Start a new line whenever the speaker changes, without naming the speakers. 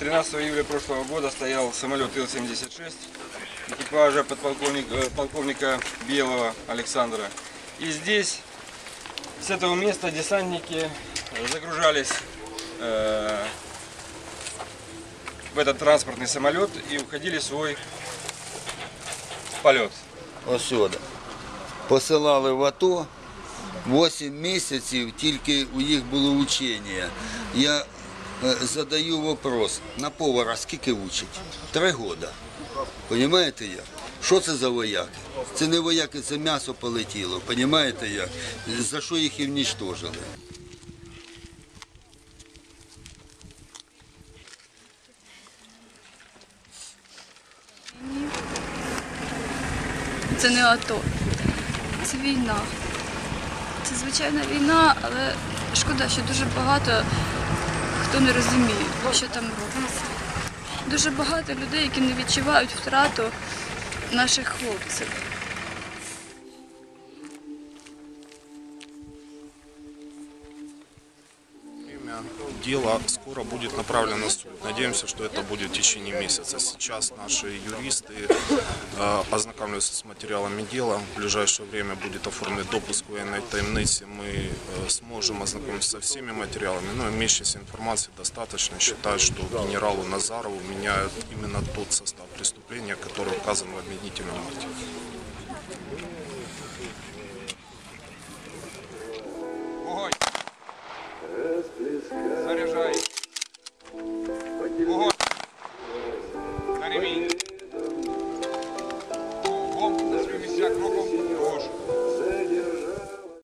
13 июля прошлого года стоял самолет Ил-76 экипажа подполковника, э, полковника Белого Александра. И здесь, с этого места, десантники загружались э, в этот транспортный самолет и уходили в свой полет.
Ось сюди. Посилали в АТО. 8 місяців тільки у їх було учення. Я е, задаю вопрос, на повара скільки учать? Три роки. Понімаєте як? Що це за вояки? Це не вояки, це м'ясо полетіло. Понімаєте як? За що їх і внічтожили?
Це не АТО. Це війна. Це звичайна війна, але шкода, що дуже багато хто не розуміє, що там робиться. Дуже багато людей, які не відчувають втрату наших хлопців.
Дела скоро будет направлено в суд. Надеемся, что это будет в течение месяца. Сейчас наши юристы э, ознакомливаются с материалами дела. В ближайшее время будет оформлен допуск военной таемницы. Мы э, сможем ознакомиться со всеми материалами. Но имеющейся информации достаточно. Считаю, что генералу Назарову меняют именно тот состав преступления, который указан в обвинительном акте. Заряжай.